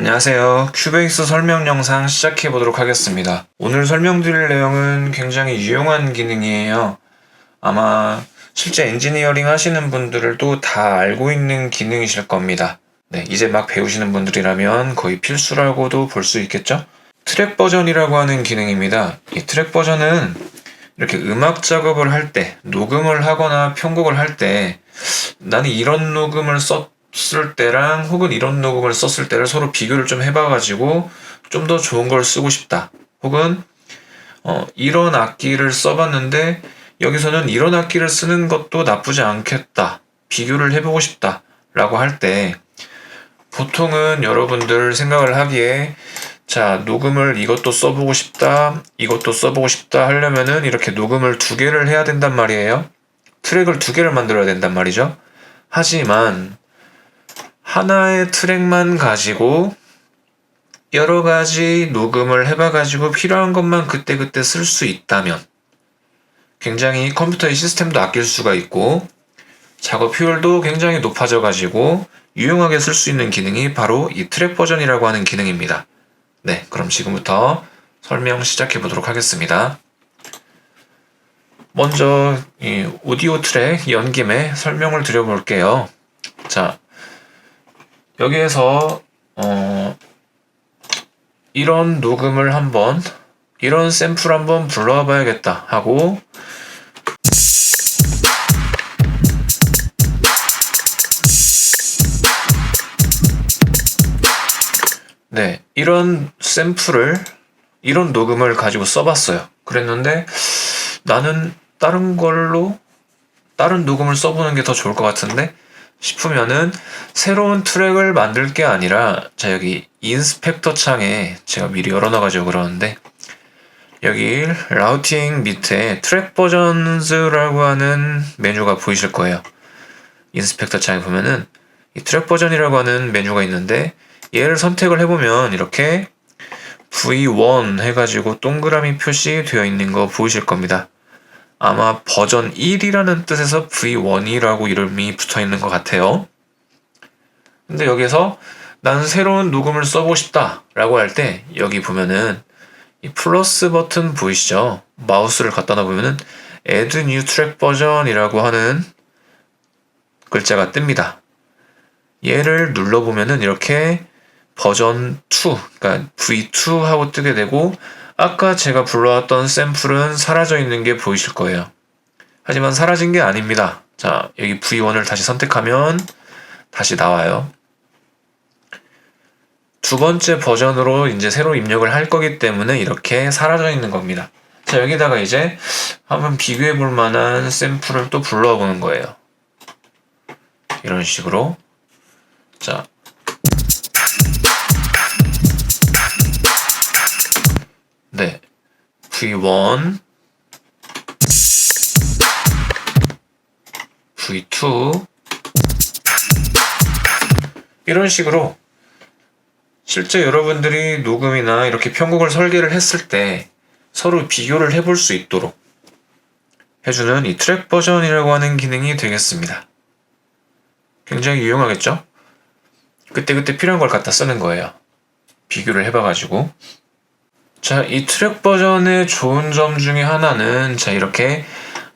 안녕하세요. 큐베이스 설명 영상 시작해 보도록 하겠습니다. 오늘 설명드릴 내용은 굉장히 유용한 기능이에요. 아마 실제 엔지니어링 하시는 분들도 다 알고 있는 기능이실 겁니다. 네, 이제 막 배우시는 분들이라면 거의 필수라고도 볼 수 있겠죠? 트랙 버전이라고 하는 기능입니다. 이 트랙 버전은 이렇게 음악 작업을 할 때, 녹음을 하거나 편곡을 할 때, 나는 이런 녹음을 썼 을 때랑 혹은 이런 녹음을 썼을 때를 서로 비교를 좀 해봐가지고 좀 더 좋은 걸 쓰고 싶다. 혹은, 어, 이런 악기를 써봤는데 여기서는 이런 악기를 쓰는 것도 나쁘지 않겠다. 비교를 해보고 싶다. 라고 할 때, 보통은 여러분들 생각을 하기에 자, 녹음을 이것도 써보고 싶다, 이것도 써보고 싶다 하려면은 이렇게 녹음을 두 개를 해야 된단 말이에요. 트랙을 두 개를 만들어야 된단 말이죠. 하지만, 하나의 트랙만 가지고 여러 가지 녹음을 해봐가지고 필요한 것만 그때그때 쓸 수 있다면, 굉장히 컴퓨터의 시스템도 아낄 수가 있고, 작업 효율도 굉장히 높아져가지고, 유용하게 쓸 수 있는 기능이 바로 이 트랙 버전이라고 하는 기능입니다. 네, 그럼 지금부터 설명 시작해 보도록 하겠습니다. 먼저 이 오디오 트랙 연김에 설명을 드려볼게요. 자, 여기에서 어, 이런 녹음을 한번 이런 샘플 한번 불러와 봐야겠다 하고 네, 이런 샘플을, 이런 녹음을 가지고 써봤어요. 그랬는데 나는 다른 걸로, 다른 녹음을 써보는 게 더 좋을 것 같은데 싶으면은 새로운 트랙을 만들 게 아니라, 자, 여기 인스펙터 창에 제가 미리 열어놔가지고 그러는데 여기 라우팅 밑에 트랙 버전즈라고 하는 메뉴가 보이실 거예요. 인스펙터 창에 보면은 이 트랙 버전이라고 하는 메뉴가 있는데 얘를 선택을 해보면 이렇게 V1 해가지고 동그라미 표시되어 있는 거 보이실 겁니다. 아마 버전 1이라는 뜻에서 V1이라고 이름이 붙어 있는 것 같아요. 근데 여기서 난 새로운 녹음을 써보고 싶다 라고 할 때 여기 보면은 이 플러스 버튼 보이시죠? 마우스를 갖다 놔보면은 Add New Track Version이라고 하는 글자가 뜹니다. 얘를 눌러보면은 이렇게 버전 2, 그러니까 V2 하고 뜨게 되고 아까 제가 불러왔던 샘플은 사라져 있는 게 보이실 거예요. 하지만 사라진 게 아닙니다. 자, 여기 V1을 다시 선택하면 다시 나와요. 두 번째 버전으로 이제 새로 입력을 할 거기 때문에 이렇게 사라져 있는 겁니다. 자, 여기다가 이제 한번 비교해 볼 만한 샘플을 또 불러와 보는 거예요. 이런 식으로. 자, 네. V1, V2 이런 식으로 실제 여러분들이 녹음이나 이렇게 편곡을 설계를 했을 때 서로 비교를 해볼 수 있도록 해주는 이 트랙 버전이라고 하는 기능이 되겠습니다. 굉장히 유용하겠죠? 그때그때 필요한 걸 갖다 쓰는 거예요. 비교를 해봐가지고. 자, 이 트랙 버전의 좋은 점 중에 하나는 자, 이렇게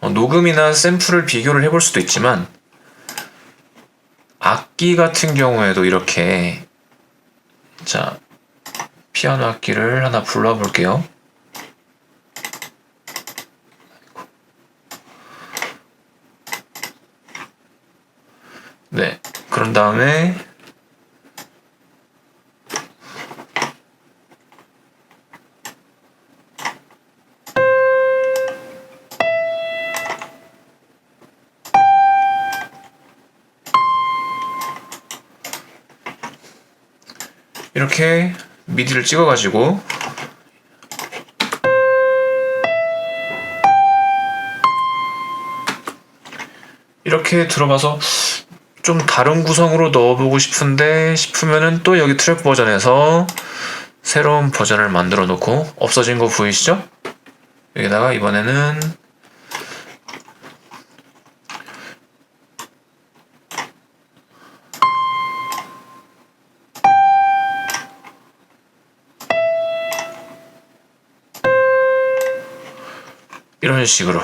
어, 녹음이나 샘플을 비교를 해볼 수도 있지만 악기 같은 경우에도 이렇게 자, 피아노 악기를 하나 불러볼게요. 네. 그런 다음에 이렇게 미디를 찍어가지고 이렇게 들어가서 좀 다른 구성으로 넣어보고 싶은데 싶으면은 또 여기 트랙 버전에서 새로운 버전을 만들어 놓고 없어진 거 보이시죠? 여기다가 이번에는 이런 식으로.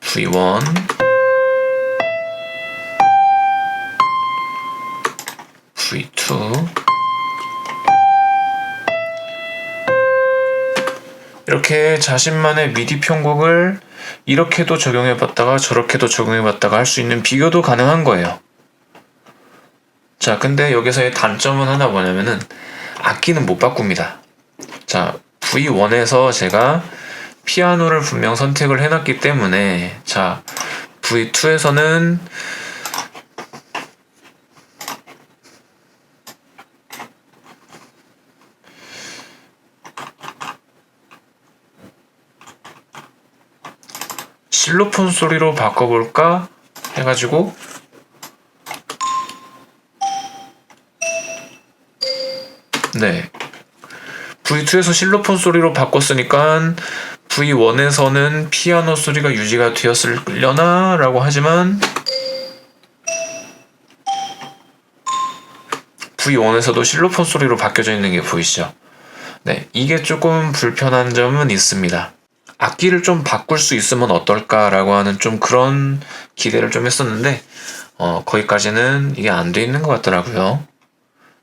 V1 V2 이렇게 자신만의 미디 편곡을 이렇게도 적용해 봤다가 저렇게도 적용해 봤다가 할 수 있는 비교도 가능한 거예요. 자, 근데 여기서의 단점은 하나 뭐냐면은 악기는 못 바꿉니다. 자, V1에서 제가 피아노를 분명 선택을 해놨기 때문에 자, V2에서는 실로폰 소리로 바꿔볼까 해가지고 네 V2에서 실로폰 소리로 바꿨으니까 V1에서는 피아노 소리가 유지가 되었으려나 라고 하지만 V1에서도 실로폰 소리로 바뀌어져 있는 게 보이시죠? 네, 이게 조금 불편한 점은 있습니다. 악기를 좀 바꿀 수 있으면 어떨까라고 하는 좀 그런 기대를 좀 했었는데 어, 거기까지는 이게 안 돼 있는 것 같더라고요.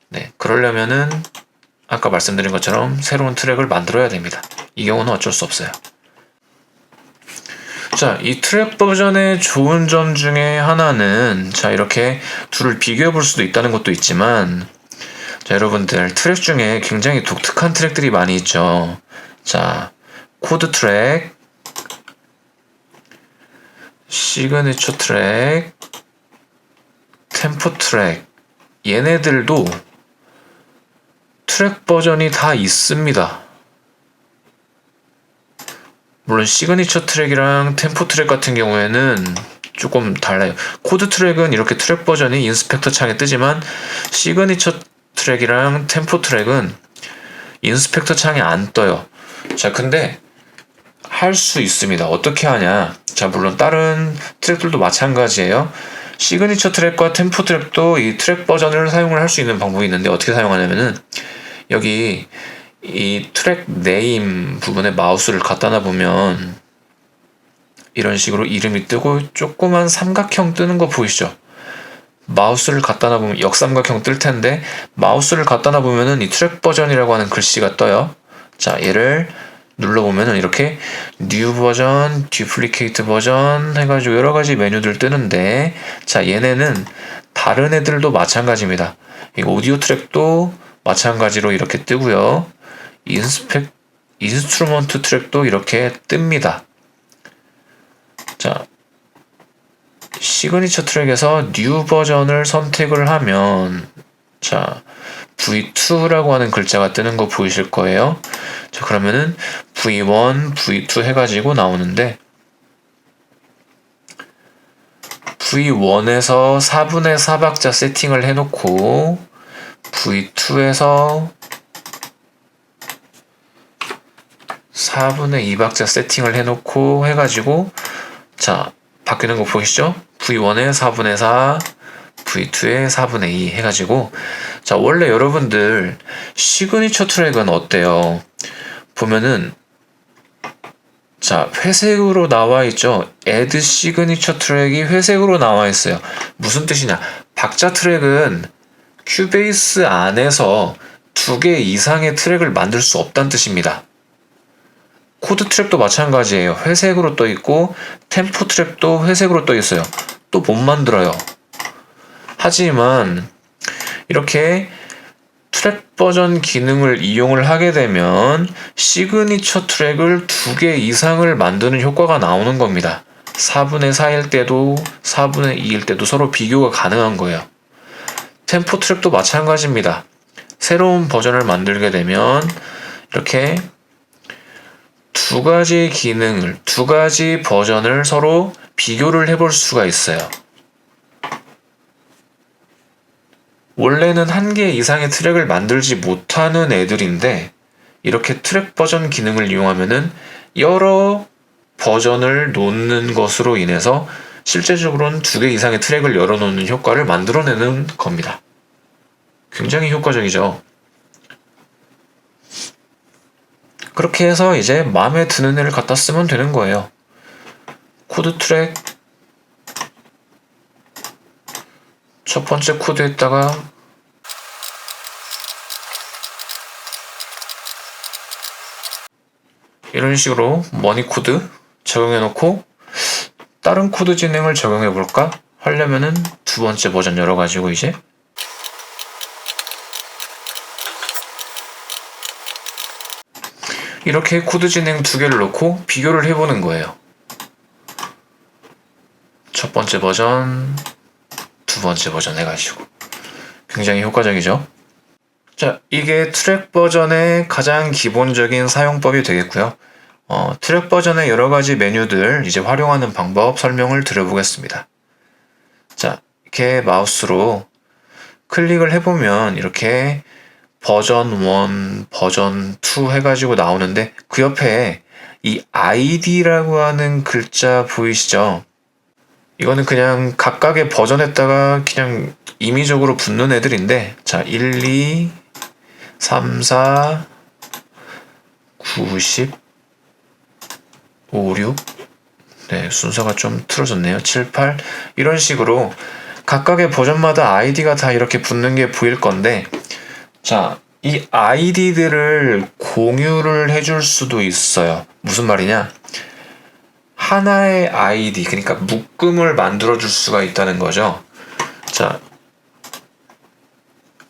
네, 그러려면은 아까 말씀드린 것처럼 새로운 트랙을 만들어야 됩니다. 이 경우는 어쩔 수 없어요. 자, 이 트랙 버전의 좋은 점 중에 하나는 자, 이렇게 둘을 비교해 볼 수도 있다는 것도 있지만 자, 여러분들 트랙 중에 굉장히 독특한 트랙들이 많이 있죠. 자, 코드 트랙, 시그니처 트랙, 템포 트랙 얘네들도 트랙 버전이 다 있습니다. 물론 시그니처 트랙이랑 템포 트랙 같은 경우에는 조금 달라요. 코드 트랙은 이렇게 트랙 버전이 인스펙터 창에 뜨지만 시그니처 트랙이랑 템포 트랙은 인스펙터 창에 안 떠요. 자, 근데 할 수 있습니다. 어떻게 하냐? 자, 물론 다른 트랙들도 마찬가지예요. 시그니처 트랙과 템포 트랙도 이 트랙 버전을 사용을 할 수 있는 방법이 있는데 어떻게 사용하냐면은 여기 이 트랙 네임 부분에 마우스를 갖다 놔보면 이런 식으로 이름이 뜨고 조그만 삼각형 뜨는 거 보이시죠? 마우스를 갖다 놔보면 역삼각형 뜰 텐데 마우스를 갖다 놔보면은 이 트랙 버전이라고 하는 글씨가 떠요. 자, 얘를 눌러보면은 이렇게 뉴 버전, 듀플리케이트 버전 해가지고 여러 가지 메뉴들 뜨는데 자, 얘네는 다른 애들도 마찬가지입니다. 이거 오디오 트랙도 마찬가지로 이렇게 뜨고요. 인스펙 인스트루먼트 트랙도 이렇게 뜹니다. 자, 시그니처 트랙에서 뉴 버전을 선택을 하면 자, V2라고 하는 글자가 뜨는 거 보이실 거예요. 자, 그러면은 V1, V2 해가지고 나오는데 V1에서 4분의 4박자 세팅을 해놓고 V2에서 4분의 2박자 세팅을 해놓고 해가지고 자 바뀌는 거 보이시죠? V1에 4분의 4 V2에 4분의 2 해가지고 자 원래 여러분들 시그니처 트랙은 어때요? 보면은 자 회색으로 나와 있죠. add 시그니처 트랙이 회색으로 나와 있어요. 무슨 뜻이냐? 박자 트랙은 큐베이스 안에서 두 개 이상의 트랙을 만들 수 없다는 뜻입니다. 코드 트랙도 마찬가지예요. 회색으로 떠 있고 템포 트랙도 회색으로 떠 있어요. 또 못 만들어요. 하지만 이렇게 트랙 버전 기능을 이용을 하게 되면 시그니처 트랙을 두 개 이상을 만드는 효과가 나오는 겁니다. 4분의 4일 때도 4분의 2일 때도 서로 비교가 가능한 거예요. 템포 트랙도 마찬가지입니다. 새로운 버전을 만들게 되면 이렇게 두 가지 기능을, 두 가지 버전을 서로 비교를 해볼 수가 있어요. 원래는 한 개 이상의 트랙을 만들지 못하는 애들인데 이렇게 트랙 버전 기능을 이용하면은 여러 버전을 놓는 것으로 인해서 실제적으로는 두 개 이상의 트랙을 열어놓는 효과를 만들어내는 겁니다. 굉장히 효과적이죠. 그렇게 해서 이제 마음에 드는 애를 갖다 쓰면 되는 거예요. 코드 트랙 첫 번째 코드에다가 이런 식으로 머니 코드 적용해 놓고 다른 코드 진행을 적용해 볼까 하려면은 두 번째 버전 열어가지고 이제 이렇게 코드 진행 두 개를 놓고 비교를 해보는 거예요. 첫 번째 버전, 두 번째 버전 해가지고 굉장히 효과적이죠. 자, 이게 트랙 버전의 가장 기본적인 사용법이 되겠고요. 어, 트랙 버전의 여러 가지 메뉴들 이제 활용하는 방법 설명을 드려보겠습니다. 자, 이렇게 마우스로 클릭을 해보면 이렇게 버전 1, 버전 2 해가지고 나오는데 그 옆에 이 ID라고 하는 글자 보이시죠? 이거는 그냥 각각의 버전에다가 그냥 임의적으로 붙는 애들인데 자 1, 2, 3, 4, 90, 5, 6 네, 순서가 좀 틀어졌네요. 7, 8 이런 식으로 각각의 버전마다 아이디가 다 이렇게 붙는 게 보일 건데 자, 이 아이디들을 공유를 해줄 수도 있어요. 무슨 말이냐? 하나의 아이디, 그러니까 묶음을 만들어 줄 수가 있다는 거죠. 자,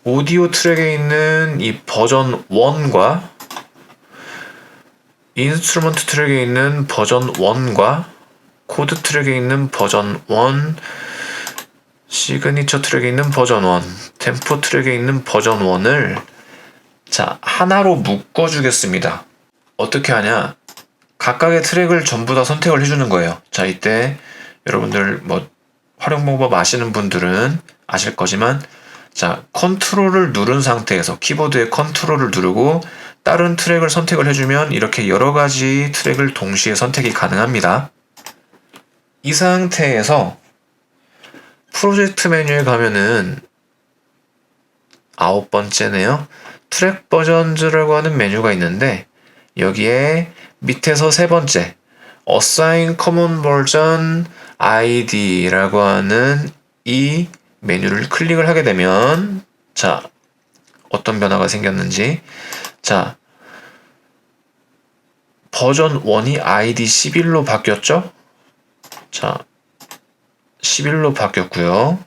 오디오 트랙에 있는 이 버전 1과 인스트루먼트 트랙에 있는 버전 1과 코드 트랙에 있는 버전 1, 시그니처 트랙에 있는 버전 1, 템포 트랙에 있는 버전 1을 자, 하나로 묶어 주겠습니다. 어떻게 하냐? 각각의 트랙을 전부 다 선택을 해 주는 거예요. 자, 이때 여러분들 뭐 활용 방법 아시는 분들은 아실 거지만 자, 컨트롤을 누른 상태에서 키보드의 컨트롤을 누르고 다른 트랙을 선택을 해주면 이렇게 여러 가지 트랙을 동시에 선택이 가능합니다. 이 상태에서 프로젝트 메뉴에 가면은 아홉 번째네요. 트랙 버전즈라고 하는 메뉴가 있는데 여기에 밑에서 세 번째 Assign Common Version ID라고 하는 이 메뉴를 클릭을 하게 되면 자 어떤 변화가 생겼는지 자 버전 1이 ID 11로 바뀌었죠? 자 11로 바뀌었고요.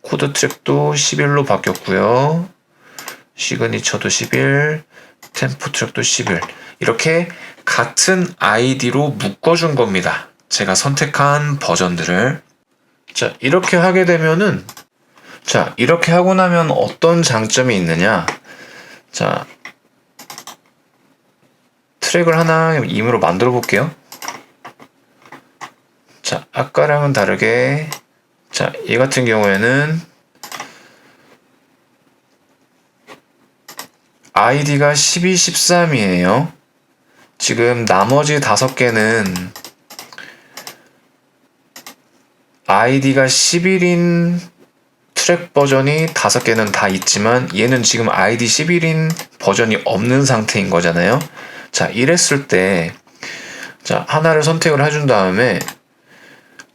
코드 트랙도 11로 바뀌었고요. 시그니처도 11, 템포 트랙도 11. 이렇게 같은 아이디로 묶어준 겁니다. 제가 선택한 버전들을. 자, 이렇게 하게 되면은, 자, 이렇게 하고 나면 어떤 장점이 있느냐. 자, 트랙을 하나 임으로 만들어 볼게요. 자, 아까랑은 다르게, 자, 얘 같은 경우에는 아이디가 12, 13이에요. 지금 나머지 다섯 개는 아이디가 11인 트랙 버전이 다섯 개는 다 있지만 얘는 지금 아이디 11인 버전이 없는 상태인 거잖아요. 자, 이랬을 때 자, 하나를 선택을 해준 다음에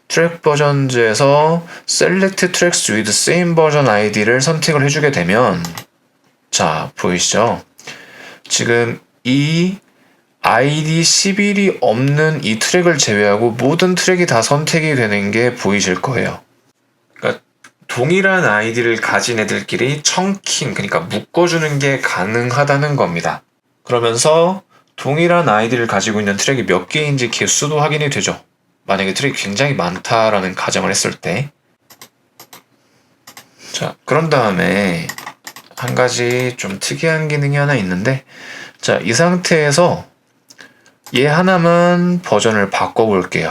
트랙 버전즈에서 select tracks with same version ID를 선택을 해주게 되면 자, 보이시죠? 지금 이 ID 11이 없는 이 트랙을 제외하고 모든 트랙이 다 선택이 되는 게 보이실 거예요. 그러니까 동일한 아이디를 가진 애들끼리 청킹, 그러니까 묶어주는 게 가능하다는 겁니다. 그러면서 동일한 아이디를 가지고 있는 트랙이 몇 개인지 개수도 확인이 되죠. 만약에 트랙이 굉장히 많다라는 가정을 했을 때. 자, 그런 다음에 한 가지 좀 특이한 기능이 하나 있는데 자, 이 상태에서 얘 하나만 버전을 바꿔볼게요.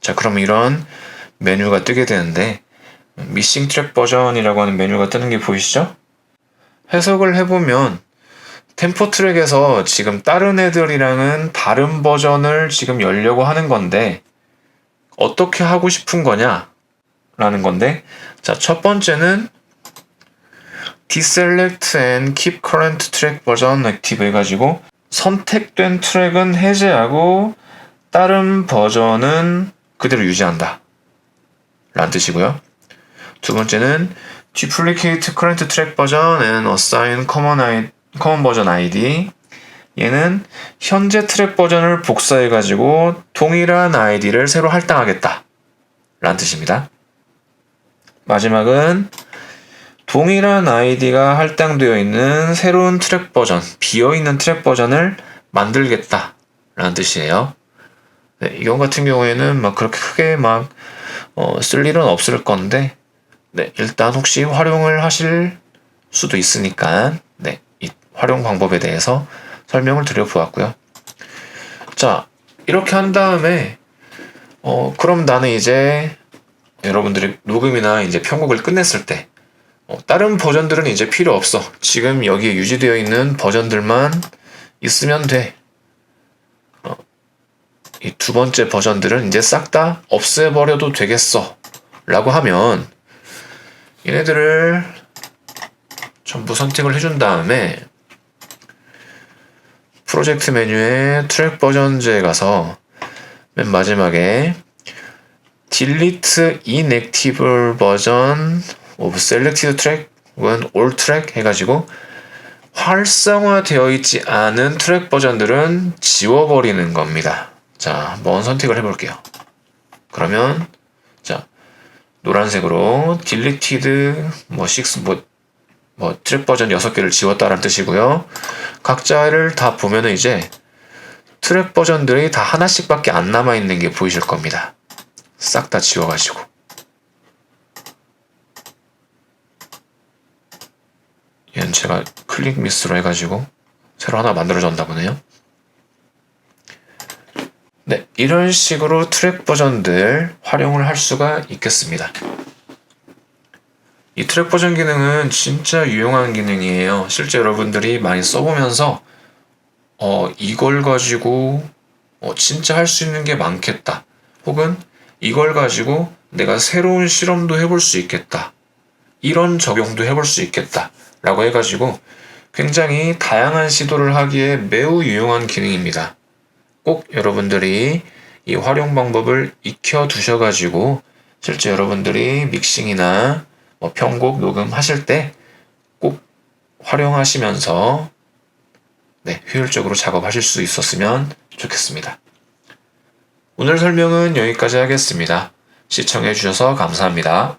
자, 그럼 이런 메뉴가 뜨게 되는데 미싱 트랙 버전이라고 하는 메뉴가 뜨는 게 보이시죠? 해석을 해보면 템포 트랙에서 지금 다른 애들이랑은 다른 버전을 지금 열려고 하는 건데 어떻게 하고 싶은 거냐? 라는 건데 자, 첫 번째는 deselect and keep current track version active 해가지고 선택된 트랙은 해제하고 다른 버전은 그대로 유지한다. 라는 뜻이고요. 두 번째는 duplicate current track version and assign common, Common version ID 얘는 현재 트랙 버전을 복사해 가지고 동일한 아이디를 새로 할당하겠다. 라는 뜻입니다. 마지막은 동일한 아이디가 할당되어 있는 새로운 트랙 버전, 비어 있는 트랙 버전을 만들겠다. 라는 뜻이에요. 네, 이경 같은 경우에는 막 그렇게 크게 막, 어, 쓸 일은 없을 건데, 네, 일단 혹시 활용을 하실 수도 있으니까, 활용 방법에 대해서 설명을 드려보았고요. 자, 이렇게 한 다음에, 어, 그럼 나는 이제 여러분들이 녹음이나 이제 편곡을 끝냈을 때, 어, 다른 버전들은 이제 필요 없어. 지금 여기에 유지되어 있는 버전들만 있으면 돼. 어, 이 두 번째 버전들은 이제 싹 다 없애버려도 되겠어. 라고 하면, 얘네들을 전부 선택을 해준 다음에, 프로젝트 메뉴에 트랙 버전제에 가서 맨 마지막에 delete inactive version of selected track 혹은 all track 해가지고 활성화되어 있지 않은 트랙 버전들은 지워버리는 겁니다. 자, 한번 선택을 해볼게요. 그러면 자 노란색으로 deleted 뭐 6, 뭐, 뭐 트랙 버전 6개를 지웠다라는 뜻이고요. 각자를 다 보면은 이제 트랙 버전들이 다 하나씩밖에 안 남아 있는 게 보이실 겁니다. 싹 다 지워 가지고. 얘는 제가 클릭 미스로 해 가지고 새로 하나 만들어졌나 보네요. 네, 이런 식으로 트랙 버전들 활용을 할 수가 있겠습니다. 이 트랙 버전 기능은 진짜 유용한 기능이에요. 실제 여러분들이 많이 써보면서 어, 이걸 가지고 어, 진짜 할 수 있는 게 많겠다. 혹은 이걸 가지고 내가 새로운 실험도 해볼 수 있겠다. 이런 적용도 해볼 수 있겠다. 라고 해가지고 굉장히 다양한 시도를 하기에 매우 유용한 기능입니다. 꼭 여러분들이 이 활용 방법을 익혀 두셔가지고 실제 여러분들이 믹싱이나 뭐 편곡 녹음 하실 때 꼭 활용하시면서 네, 효율적으로 작업하실 수 있었으면 좋겠습니다. 오늘 설명은 여기까지 하겠습니다. 시청해 주셔서 감사합니다.